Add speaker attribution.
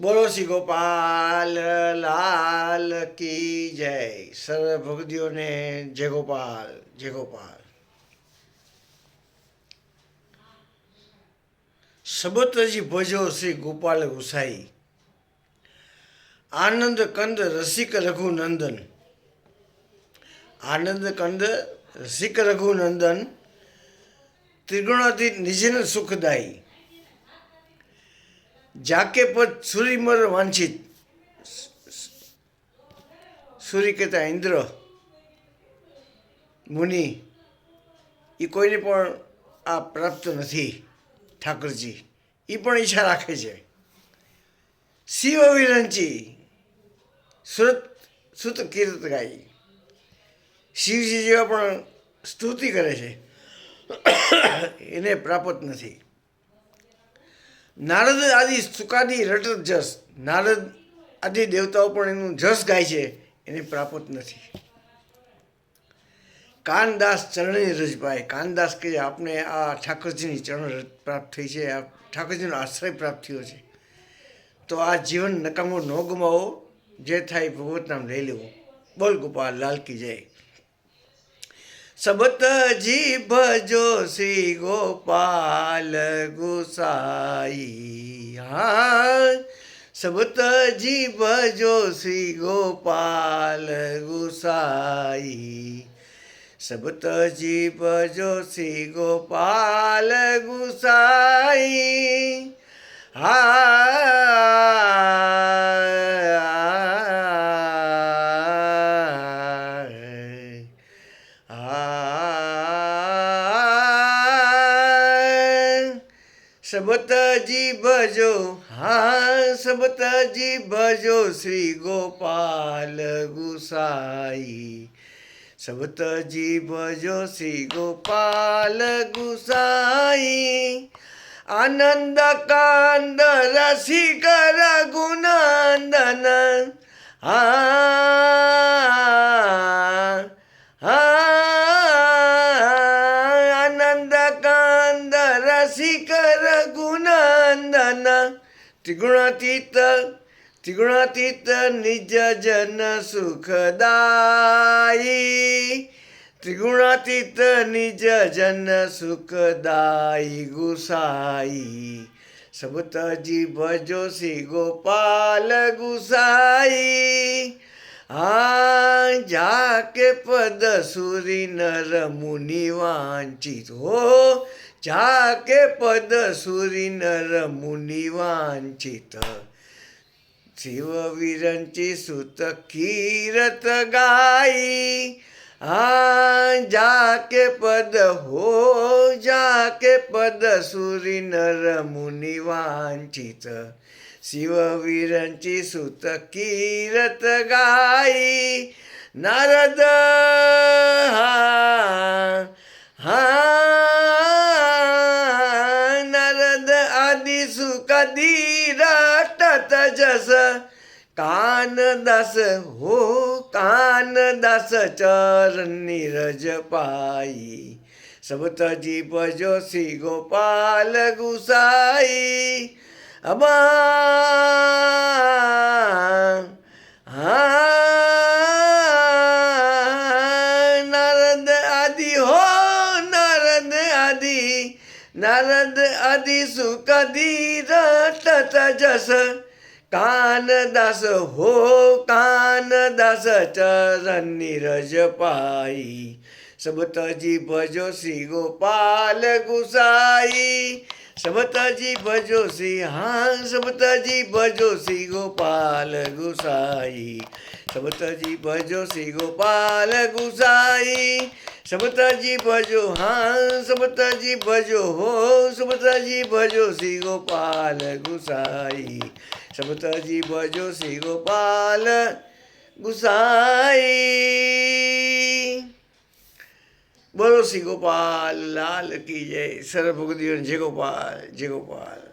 Speaker 1: બોલો શ્રી ગોપાલ લાલ કી જય સર્વ ભક્તિઓને જય ગોપાલ જય ગોપાલ સબતજી ભજો શ્રી ગોપાલ ગુસાઈ આનંદ કંદ રસિક રઘુનંદન આનંદ કંદ રસિક રઘુનંદન ત્રિગુણાતીત નિજન સુખદાયી જાકે પદ સુરીમર વાંછિત. સૂર્ય કહેતા ઇન્દ્ર, મુનિ એ કોઈને પણ આ પ્રાપ્ત નથી, ઠાકરજી. એ પણ ઈચ્છા રાખે છે. શિવ વિરંચી સુરત, સુત કીર્ત ગાઈ. શિવજી જેવા પણ સ્તુતિ કરે છે. એને પ્રાપ્ત નથી. નારદ આદિ સુકાદી રટત જસ. નારદ આદિ દેવતાઓ પણ એનું જસ ગાય છે, એને પ્રાપ્ત નથી. કાનદાસ ચરણની રજભાઈ કાનદાસ કે આપને આ ઠાકોરજીની ચરણ પ્રાપ્ત થઈ છે, આ ઠાકોરજીનો આશ્રય પ્રાપ્ત થયો છે. તો આ જીવન નકામો ન ગુમાવો, જે થાય ભગવત નામ લઈ લેવો. બોલ ગોપાલ, લાલ કી જય. सबत जी भजो श्री गोपाल गुसाई। हाँ सबत जी जो श्री गोपाल गुसाई। सबत जी जो श्री गोपाल गुसाई। हाँ सबता जी भजो हाँ सबता जी भजो श्री गोपाल गुसाई। सबता जी भजो श्री गोपाल गुसाई। आनंद कांद, रसिकर गुनंदन हा, हाँ, आनंद कांद, रसिक जन त्रिगुणातीत त्रिगुणातीत निज जन सुखदायी त्रिगुणातीत निज जन सुखदायी गुसाई सबत जी भजोसी गोपाल गुसाई जा के पद सुरी नर मुनी वांचित हो जाके पद सुरी नर मुनी वांचित शिववीरांची सुत कीरत गाई. आ जाके पद हो जाके पद सुरी नर मुनी वांचित शिववीरांची सुत कीरत गाई. નારદ, હા નારદ આદિ સુકદી રટત જસ કાન દસ હો, કાન દસ ચરની રજ પાઈ. સબતજી ભજો શ્રી ગોપાલ ગુસાઈ. અબા नारद आदि सुकदीरा तथा जस कान दास हो, कान दास चरण नीरज पाई। सब जी भजो श्री गोपाल गुसाई। सब जी भजो श्री हाँ सब जी भजो श्री गोपाल गुसाई। सब जी भजो श्री गोपाल गुसाई। સબતજી ભજો હા સબતજી ભજો હો સબતજી ભજો શ્રી ગોપાલ ગુસાઈ સબતજી ભજો શ્રી ગોપાલ ગુસાઈ બોલો શ્રી ગોપાલ લાલ કી જય સર્વ ભગવદીઓને જય ગોપાલ જય ગોપાલ